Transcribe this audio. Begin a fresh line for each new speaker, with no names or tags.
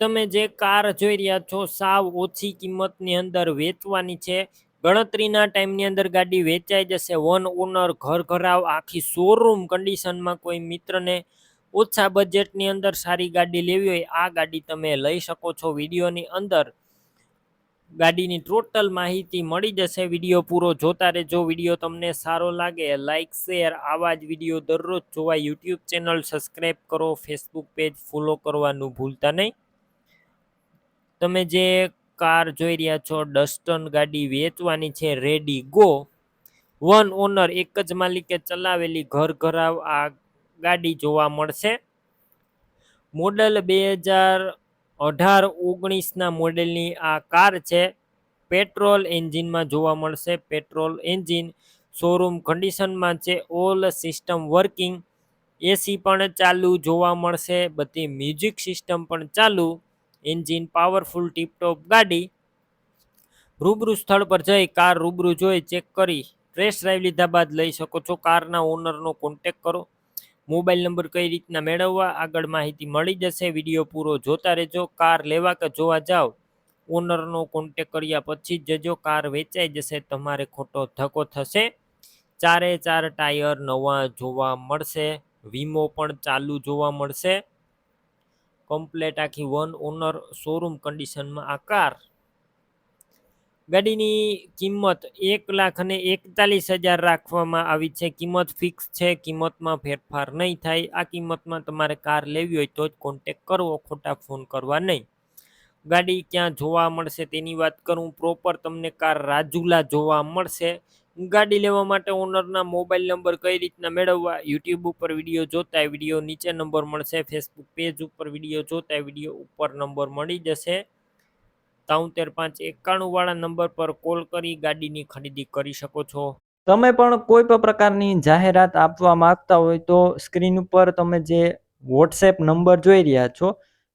તમે જે કાર જોઈ રહ્યા છો, સાવ ઓછી કિંમતની અંદર વેચવાની છે. ગણતરીના ટાઈમની અંદર ગાડી વેચાઈ જશે. વન ઓનર ઘર ઘરાવ આખી શોરૂમ કન્ડિશનમાં કોઈ મિત્રને ઓછા બજેટની અંદર સારી ગાડી લેવી હોય, આ ગાડી તમે લઈ શકો છો. વિડીયોની અંદર ગાડીની ટોટલ માહિતી મળી જશે. વીડિયો પૂરો જોતા રહેજો. વીડિયો તમને સારો લાગે લાઇક શેર આવા જ વીડિયો દરરોજ જોવા. યુટ્યુબ ચેનલ સબસ્ક્રાઈબ કરો ફેસબુક પેજ ફોલો કરવાનું ભૂલતા નહીં. તમે જે કાર જોઈ રહ્યા છો ડસ્ટન ગાડી વેચવાની છે રેડી ગો વન ઓનર એક જ માલિકે ચલાવેલી ઘર ઘરાવ આ ગાડી જોવા મળશે. મોડલ બે હજાર અઢાર ઓગણીસના મોડેલની આ કાર છે. પેટ્રોલ એન્જિનમાં જોવા મળશે. પેટ્રોલ એન્જિન શોરૂમ કન્ડિશનમાં છે. ઓલ સિસ્ટમ વર્કિંગ એસી પણ ચાલુ જોવા મળશે. બધી મ્યુઝિક સિસ્ટમ પણ ચાલુ. એન્જિન પાવરફુલ ટીપટોપ ગાડી. રૂબરૂ સ્થળ પર જઈ કાર રૂબરૂ જોઈ ચેક કરી ટેસ્ટ ડ્રાઈવ લીધા બાદ લઈ શકો છો. કારના ઓનરનો કોન્ટેક કરો. મોબાઈલ નંબર કઈ રીતના મેળવવા, આગળ માહિતી મળી જશે. વીડિયો પૂરો જોતા રહેજો. કાર લેવા કે જોવા જાઓ, ઓનરનો કોન્ટેક કર્યા પછી જજો. કાર વેચાઈ જશે, તમારે ખોટો ધક્કો થશે. ચારે ચાર ટાયર નવા જોવા મળશે. વીમો પણ ચાલુ જોવા મળશે. કમ્પ્લેટ આખી વન ઓનર શોરૂમ કન્ડિશનમાં આ કાર ગાડીની કિંમત એક લાખ અને એકતાલીસ હજાર રાખવામાં આવી છે. કિંમત ફિક્સ છે, કિંમતમાં ફેરફાર નહીં થાય. આ કિંમતમાં તમારે કાર લેવી હોય તો જ કોન્ટેક કરવો, ખોટા ફોન કરવા નહીં. ગાડી ક્યાં જોવા મળશે તેની વાત કરું પ્રોપર તમને કાર રાજુલા જોવા મળશે. ગાડી લેવા માટે ઓનરના મોબાઈલ નંબર કઈ રીતના મેળવવા યુટ્યુબ ઉપર વીડિયો જોતા વીડિયો નીચે નંબર મળશે ફેસબુક પેજ ઉપર વીડિયો જોતા વીડિયો ઉપર નંબર મળી જશે. તાઉતેર પાંચ એકાણું વાળા નંબર પર કોલ કરી ગાડીની ખરીદી કરી શકો છો.
તમે પણ કોઈ પણ પ્રકારની જાહેરાત આપવા માંગતા હોય તો સ્ક્રીન ઉપર તમે જે વોટ્સએપ નંબર જોઈ રહ્યા છો